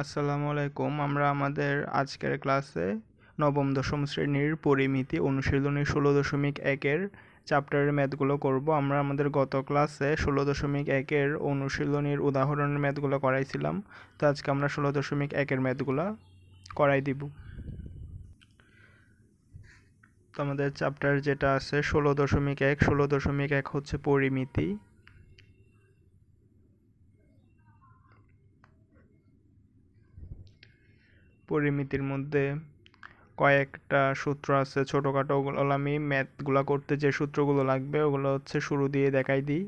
আসসালামু আলাইকুম। আমরা আমাদের আজকের ক্লাসে নবম, দশম শ্রেণির পরিমিতি অনুশীলনী ষোলো দশমিক একের চ্যাপ্টারের ম্যাথগুলো করব। আমরা আমাদের গত ক্লাসে ষোলো দশমিক একের অনুশীলনীর উদাহরণের ম্যাথগুলো করাইছিলাম। তো আজকে আমরা ষোলো দশমিক একের ম্যাথগুলো করাই দিব। তো আমাদের চ্যাপ্টার যেটা আছে, ষোলো দশমিক এক, ষোলো দশমিক এক হচ্ছে পরিমিতি। পরিমিতির মধ্যে কয়েকটা সূত্র আছে ছোটোখাটো ওগুলো। আমি ম্যাথগুলো করতে যে সূত্রগুলো লাগবে, ওগুলো হচ্ছে শুরু দিয়ে দেখাই দিই।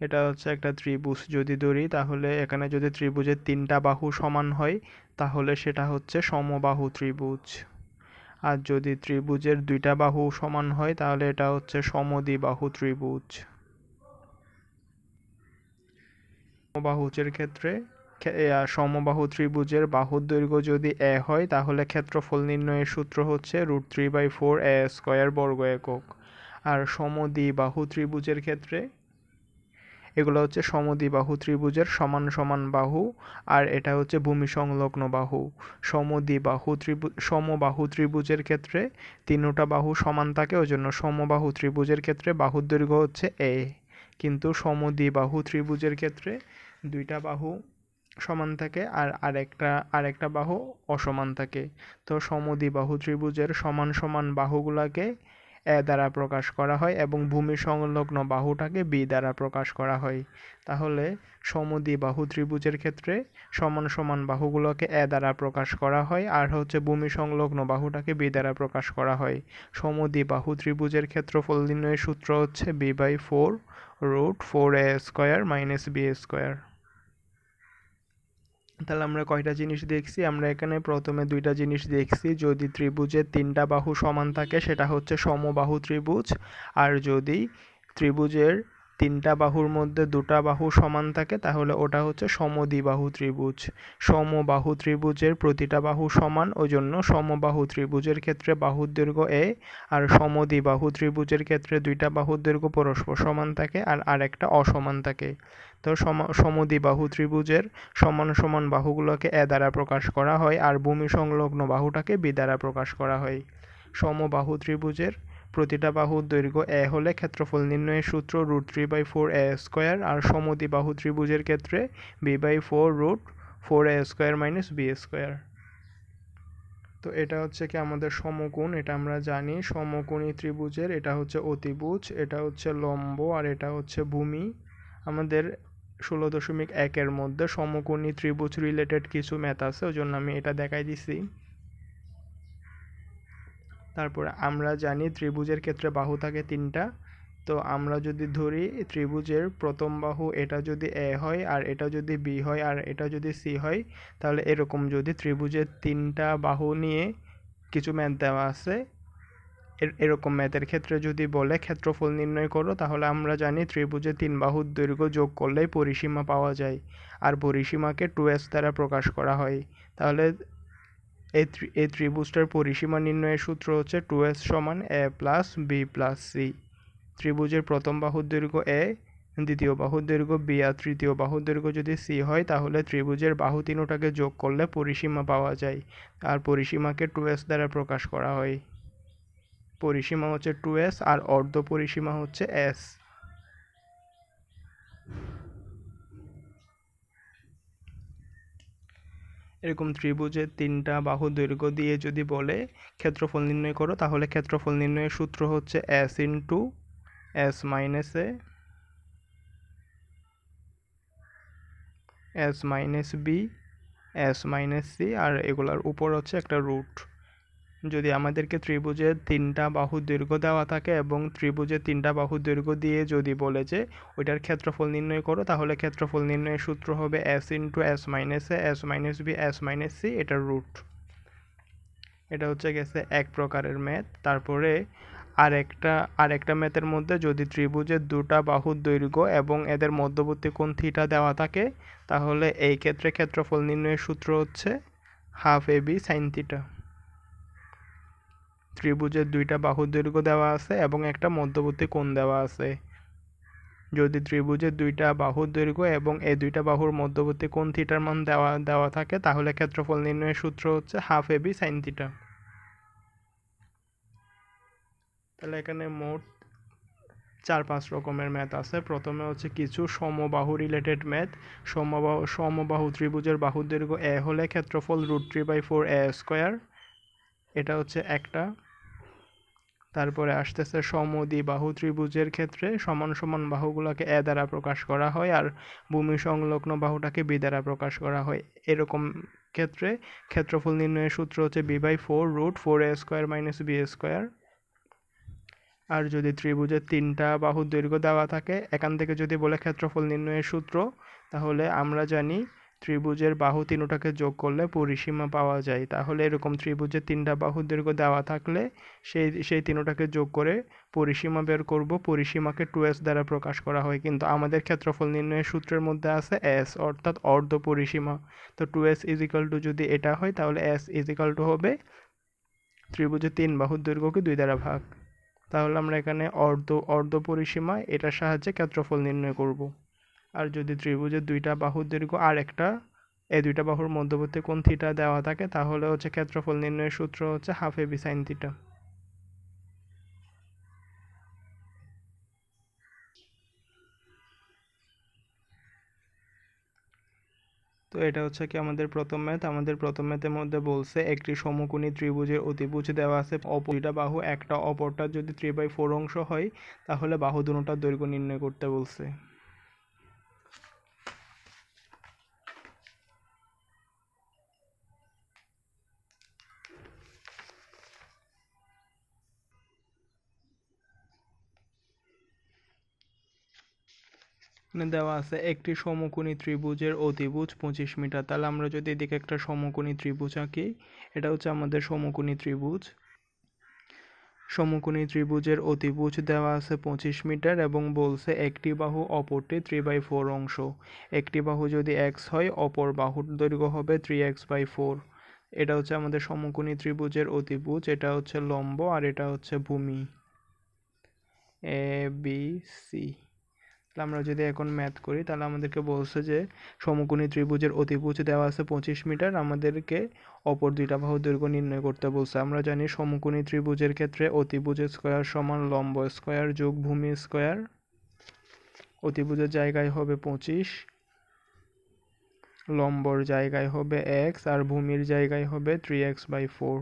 এটা হচ্ছে একটা ত্রিভুজ। যদি ধরি, তাহলে এখানে যদি ত্রিভুজের তিনটা বাহু সমান হয়, তাহলে সেটা হচ্ছে সমবাহু ত্রিভুজ। আর যদি ত্রিভুজের দুইটা বাহু সমান হয়, তাহলে এটা হচ্ছে সমদ্বিবাহু ত্রিভুজ। সমবাহুজের ক্ষেত্রে সমবাহু ত্রিভুজের বাহুর দৈর্ঘ্য যদি এ হয়, তাহলে ক্ষেত্রফল নির্ণয়ের সূত্র হচ্ছে root three by four A square বর্গ একক। আর সমদ্বিবাহু ত্রিভুজের ক্ষেত্রে? এগুলো হচ্ছে সমদ্বিবাহু ত্রিভুজের সমান সমান বাহু, আর এটা হচ্ছে ভূমি সংলগ্ন বাহু। সমদ্বিবাহু ত্রিভুজ সমবাহু ত্রিভুজের ক্ষেত্রে তিনোটা বাহু সমান থাকে ওই জন্য সমবাহু ত্রিভুজের ক্ষেত্রে বাহুর দৈর্ঘ্য হচ্ছে এ। কিন্তু সমদ্বিবাহু ত্রিভুজের ক্ষেত্রে দুইটা বাহু সমান থাকে আর আরেকটা আরেকটা বাহু অসমান থাকে। তো সমদ্বিবাহু ত্রিভুজের সমান সমান বাহুগুলোকে এ দ্বারা প্রকাশ করা হয় এবং ভূমি সংলগ্ন বাহুটাকে বি দ্বারা প্রকাশ করা হয়। তাহলে সমদ্বিবাহু ত্রিভুজের ক্ষেত্রে সমান সমান বাহুগুলোকে এ দ্বারা প্রকাশ করা হয় আর হচ্ছে ভূমি সংলগ্ন বাহুটাকে বি দ্বারা প্রকাশ করা হয়। সমদ্বিবাহু ত্রিভুজের ক্ষেত্রফল নির্ণয়ের সূত্র হচ্ছে B by four root four A square minus B square. তাহলে আমরা কয়টা জিনিস দেখছি? আমরা এখানে প্রথমে দুইটা জিনিস দেখছি। যদি ত্রিভুজের তিনটা বাহু সমান থাকে, সেটা হচ্ছে সমবাহু ত্রিভুজ। আর যদি ত্রিভুজের তিনটা বাহুর মধ্যে দুটা বাহু সমান থাকে, তাহলে ওটা হচ্ছে সমদ্বিবাহু ত্রিভুজ। সমবাহু ত্রিভুজের প্রতিটা বাহু সমান ওই জন্য সমবাহু ত্রিভুজের ক্ষেত্রে বাহুর দৈর্ঘ্য এ, আর সমদ্বিবাহু ত্রিভুজের ক্ষেত্রে দুইটা বাহুর দৈর্ঘ্য পরস্পর সমান থাকে, আর আরেকটা অসমান থাকে। তো সমদ্বিবাহু ত্রিভুজের সমান সমান বাহুগুলোকে এ দ্বারা প্রকাশ করা হয়, আর ভূমি সংলগ্ন বাহুটাকে বি দ্বারা প্রকাশ করা হয়। সমবাহু ত্রিভুজের প্রতিটা বাহুর দৈর্ঘ্য এ হলে ক্ষেত্রফল নির্ণয়ের সূত্র root three by four A square আর সমদ্বিবাহু ত্রিভুজের ক্ষেত্রে B by four root four A square minus B square. তো এটা হচ্ছে কি আমাদের সমকোণ, এটা আমরা জানি সমকোণী ত্রিভুজের, এটা হচ্ছে অতিভুজ, এটা হচ্ছে লম্ব আর এটা হচ্ছে ভূমি। আমাদের ষোলো দশমিক একের মধ্যে সমকোণী ত্রিভুজ রিলেটেড কিছু ম্যাথ আছে, ওই জন্য আমি এটা দেখাই দিছি। তারপরে আমরা জানি ত্রিভুজের ক্ষেত্রে বাহু থাকে তিনটা। তো আমরা যদি ধরি ত্রিভুজের প্রথম বাহু এটা যদি এ হয় আর এটা যদি বি হয় আর এটা যদি সি হয়, তাহলে এরকম যদি ত্রিভুজের তিনটা বাহু নিয়ে কিছু ম্যাথ দেওয়া আছে এরকম ম্যাথের ক্ষেত্রে যদি বলে ক্ষেত্রফল নির্ণয় করো, তাহলে আমরা জানি ত্রিভুজের তিন বাহুর দৈর্ঘ্য যোগ করলেই পরিসীমা পাওয়া যায়। আর পরিসীমাকে টু এস দ্বারা প্রকাশ করা হয়। তাহলে এই ত্রিভুজটার পরিসীমা নির্ণয়ের সূত্র হচ্ছে টু এস সমান A plus B plus C ত্রিভুজের প্রথম বাহুর দৈর্ঘ্য এ দ্বিতীয় বাহুর দৈর্ঘ্য বি আর তৃতীয় বাহুর দৈর্ঘ্য যদি সি হয়, তাহলে ত্রিভুজের বাহু তিনোটাকে যোগ করলে পরিসীমা পাওয়া যায়। আর পরিসীমাকে টু এস দ্বারা প্রকাশ করা হয়। পরিসীমা হচ্ছে টু এস আর অর্ধ পরিসীমা হচ্ছে এস এরকম ত্রিভুজের তিনটা বাহু দৈর্ঘ্য দিয়ে যদি বলে ক্ষেত্রফল নির্ণয় করো, তাহলে ক্ষেত্রফল নির্ণয়ের সূত্র হচ্ছে S into S minus A S minus B S minus C আর এগুলার উপর হচ্ছে একটা রুট যদি আমাদেরকে ত্রিভুজের তিনটা বাহু দৈর্ঘ্য দেওয়া থাকে এবং ত্রিভুজের তিনটা বাহু দৈর্ঘ্য দিয়ে যদি বলে যে ওইটার ক্ষেত্রফল নির্ণয় করো, তাহলে ক্ষেত্রফল নির্ণয়ের সূত্র হবে S into S minus A S minus B S minus C এটার রুট এটা হচ্ছে গেছে এক প্রকারের ম্যাথ তারপরে আরেকটা আরেকটা ম্যাথের মধ্যে যদি ত্রিভুজের দুটা বাহুর দৈর্ঘ্য এবং এদের মধ্যবর্তী কোণ থিটা দেওয়া থাকে, তাহলে এই ক্ষেত্রে ক্ষেত্রফল নির্ণয়ের সূত্র হচ্ছে half A B sine theta ত্রিভুজের দুইটা বাহুর দৈর্ঘ্য দেওয়া আছে এবং একটা মধ্যবর্তী কোণ দেওয়া আছে। যদি ত্রিভুজের দুইটা বাহুর দৈর্ঘ্য এবং এই দুইটা বাহুর মধ্যবর্তী কোণ থিটার মান দেওয়া দেওয়া থাকে, তাহলে ক্ষেত্রফল নির্ণয়ের সূত্র হচ্ছে হাফ এবি সাইন থিটা। তাহলে এখানে মোট চার পাঁচ রকমের ম্যাথ আছে। প্রথমে হচ্ছে কিছু সমবাহু রিলেটেড ম্যাথ। সমবাহু সমবাহু ত্রিভুজের বাহুর দৈর্ঘ্য এ হলে ক্ষেত্রফল root three by four A square এটা হচ্ছে একটা। তারপরে আসতেছে সমদ্বি বাহু ত্রিভুজের ক্ষেত্রে সমান সমান বাহুগুলোকে এ দ্বারা প্রকাশ করা হয় আর ভূমি সংলগ্ন বাহুটাকে বি দ্বারা প্রকাশ করা হয়। এরকম ক্ষেত্রে ক্ষেত্রফল নির্ণয়ের সূত্র হচ্ছে B by four root four A square minus B square. আর যদি ত্রিভুজের তিনটা বাহু দৈর্ঘ্য দেওয়া থাকে, এখান থেকে যদি বলে ক্ষেত্রফল নির্ণয়ের সূত্র, তাহলে আমরা জানি ত্রিভুজের বাহু তিনটাকে যোগ করলে পরিসীমা পাওয়া যায়। তাহলে এরকম ত্রিভুজের তিনটা বাহু দৈর্ঘ্য দেওয়া থাকলে সেই সেই তিনটাকে যোগ করে পরিসীমা বের করব। পরিসীমাকে টু এস দ্বারা প্রকাশ করা হয়। কিন্তু আমাদের ক্ষেত্রফল নির্ণয়ের সূত্রের মধ্যে আছে এস, অর্থাৎ অর্ধ পরিসীমা। তো টু এস ইজিক্যাল টু যদি এটা হয়, তাহলে এস ইজিক্যাল টু হবে ত্রিভুজের তিন বাহুর দৈর্ঘ্যকে দুই দ্বারা ভাগ। তাহলে আমরা এখানে অর্ধ অর্ধ পরিসীমা, এটার সাহায্যে ক্ষেত্রফল নির্ণয় করব। আর যদি ত্রিভুজের দুইটা বাহুর দৈর্ঘ্য আর একটা, এই দুইটা বাহুর মধ্যবর্তী কোণ থিটা দেওয়া থাকে, তাহলে হচ্ছে ক্ষেত্রফল নির্ণয়ের সূত্র হচ্ছে হাফ এবি সাইন থিটা তো এটা হচ্ছে কি আমাদের প্রথম ম্যাথ আমাদের প্রথম ম্যাথের মধ্যে বলছে একটি সমকোণী ত্রিভুজের অতিভুজ দেওয়া আছে, অপর দুইটা বাহু একটা, অপরটা যদি থ্রি বাই ফোর অংশ হয়, তাহলে বাহু দুটার দৈর্ঘ্য নির্ণয় করতে বলছে। এখানে দেওয়া আছে, একটি সমকোণী ত্রিভুজের অতিভুজ পঁচিশ মিটার। তাহলে আমরা যদি এদিকে একটা সমকোণী ত্রিভুজ আঁকি, এটা হচ্ছে আমাদের সমকোণী ত্রিভুজ। সমকোণী ত্রিভুজের অতিভুজ দেওয়া আছে পঁচিশ মিটার এবং বলছে একটি বাহু অপরটি থ্রি বাই ফোর অংশ। একটি বাহু যদি এক্স হয়, অপর বাহুর দৈর্ঘ্য হবে থ্রি এক্স বাই ফোর এটা হচ্ছে আমাদের সমকোণী ত্রিভুজের অতিভুজ, এটা হচ্ছে লম্ব আর এটা হচ্ছে ভূমি। এ বি সি তাহলে আমরা যদি এখন ম্যাথ করি, তাহলে আমাদেরকে বলছে যে সমকোণী ত্রিভুজের অতিভুজ দেওয়া আছে পঁচিশ মিটার, আমাদেরকে অপর দুইটা বাহু দৈর্ঘ্য নির্ণয় করতে বলছে। আমরা জানি সমকোণী ত্রিভুজের ক্ষেত্রে অতিভুজ স্কোয়ার সমান লম্ব স্কোয়ার যোগ ভূমি স্কোয়ার অতিভুজের জায়গায় হবে পঁচিশ, লম্বর জায়গায় হবে এক্স আর ভূমির জায়গায় হবে থ্রি এক্স বাই ফোর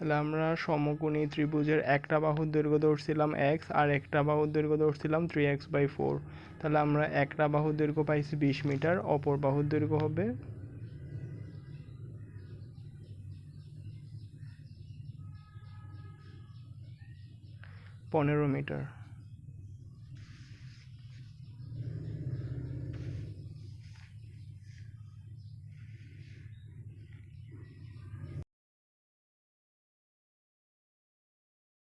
তাহলে আমরা সমকোণী ত্রিভুজের একটা বাহুর দৈর্ঘ্য দৌড়ছিলাম এক্স আর একটা বাহুর দৈর্ঘ্য দৌড়ছিলাম থ্রি এক্স বাই ফোর তাহলে আমরা একটা বাহুর দৈর্ঘ্য পাইছি বিশ মিটার, অপর বাহুর দৈর্ঘ্য হবে পনেরো মিটার।